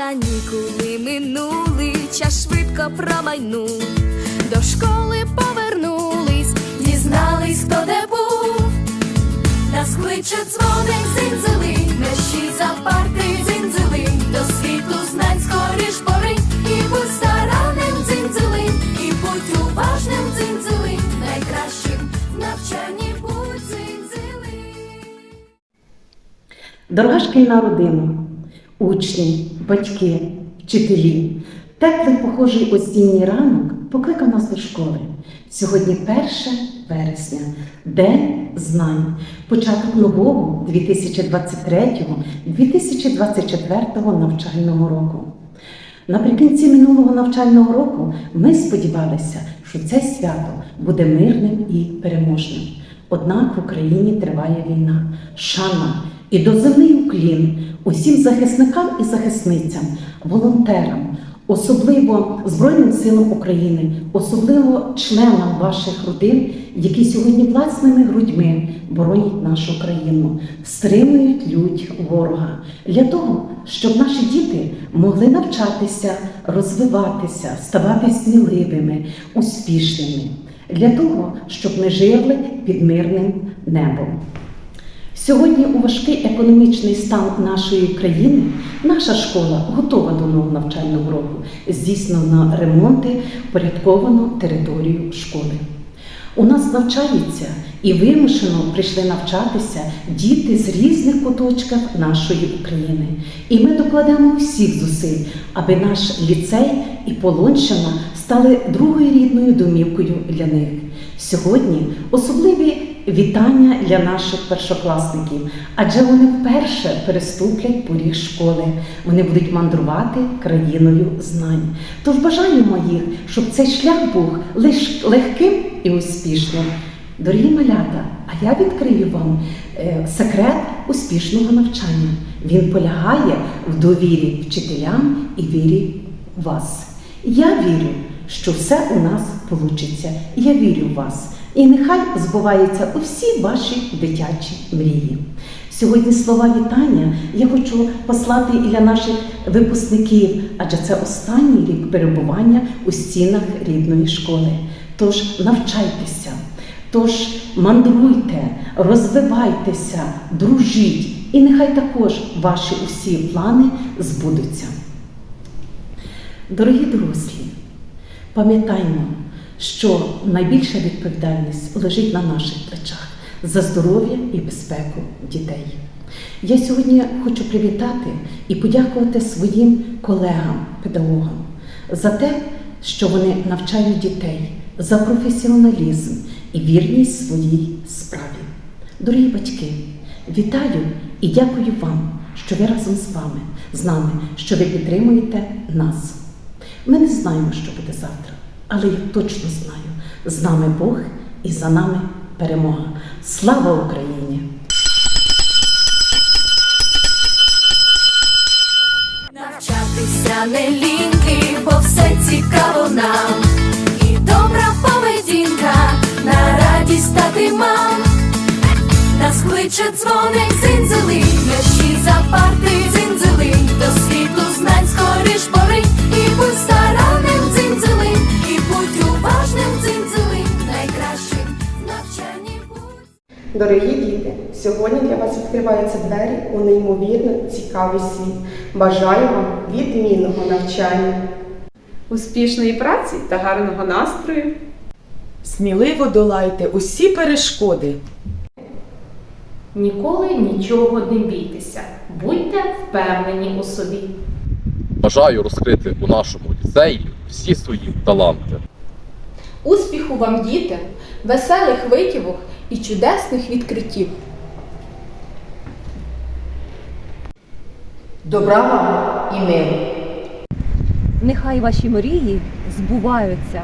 Канікули минули, час швидко промайнув. До школи повернулись, дізнались, хто де був. Нас кличе дзвоник зинзили, мерщій за парти зинзили, до світу знань скоріш пори, і будь старанним дзинзили, і будь уважним дзинзили, найкращим в навчанні будь дзинзили. Дорога шкільна родина, учні, батьки, вчителі, теплий похожий осінній ранок покликав нас до школи. Сьогодні 1 вересня, День знань, початок нового 2023-2024 навчального року. Наприкінці минулого навчального року ми сподівалися, що це свято буде мирним і переможним. Однак в Україні триває війна, шана і доземний уклін усім захисникам і захисницям, волонтерам, особливо Збройним силам України, особливо членам ваших родин, які сьогодні власними грудьми боронять нашу країну, стримують лють ворога для того, щоб наші діти могли навчатися, розвиватися, ставати сміливими, успішними, для того, щоб ми жили під мирним небом. Сьогодні у важкий економічний стан нашої країни наша школа готова до нового навчального року. Здійснено ремонти, впорядковано територію школи. У нас навчаються і вимушено прийшли навчатися діти з різних куточків нашої України. І ми докладемо всіх зусиль, аби наш ліцей і Полонщина стали другою рідною домівкою для них. Сьогодні особливі вітання для наших першокласників, адже вони вперше переступлять поріг школи. Вони будуть мандрувати країною знань. Тож бажаємо їх, щоб цей шлях був лиш легким і успішним. Дорогі малята, а я відкрию вам е, секрет успішного навчання. Він полягає в довірі вчителям і вірі в вас. Я вірю, що все у нас вийде. Я вірю в вас. І нехай збуваються усі ваші дитячі мрії. Сьогодні слова вітання я хочу послати і для наших випускників, адже це останній рік перебування у стінах рідної школи. Тож навчайтеся, тож мандруйте, розвивайтеся, дружіть, і нехай також ваші усі плани збудуться. Дорогі дорослі, пам'ятаймо, що найбільша відповідальність лежить на наших плечах за здоров'я і безпеку дітей. Я сьогодні хочу привітати і подякувати своїм колегам, педагогам за те, що вони навчають дітей, за професіоналізм і вірність своїй справі. Дорогі батьки, вітаю і дякую вам, що ви разом з вами, з нами, що ви підтримуєте нас. Ми не знаємо, що буде завтра, але я точно знаю, з нами Бог і за нами перемога. Слава Україні! Навчатися не ліньки, бо все цікаво нам. І добра поведінка на радість стати мам. Нас кличе дзвоник зинзили, Дорогі діти, сьогодні для вас відкриваються двері у неймовірно цікавий світ. Бажаю вам відмінного навчання. успішної праці та гарного настрою. Сміливо долайте усі перешкоди. Ніколи нічого не бійтеся, будьте впевнені у собі. Бажаю розкрити у нашому ліцеї всі свої таланти. Успіху вам, діти, веселих витівок і чудесних відкриттів. Добра вам і миру. Нехай ваші мрії збуваються.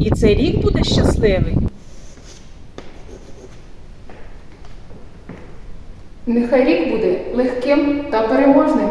І цей рік буде щасливий. Нехай рік буде легким та переможним.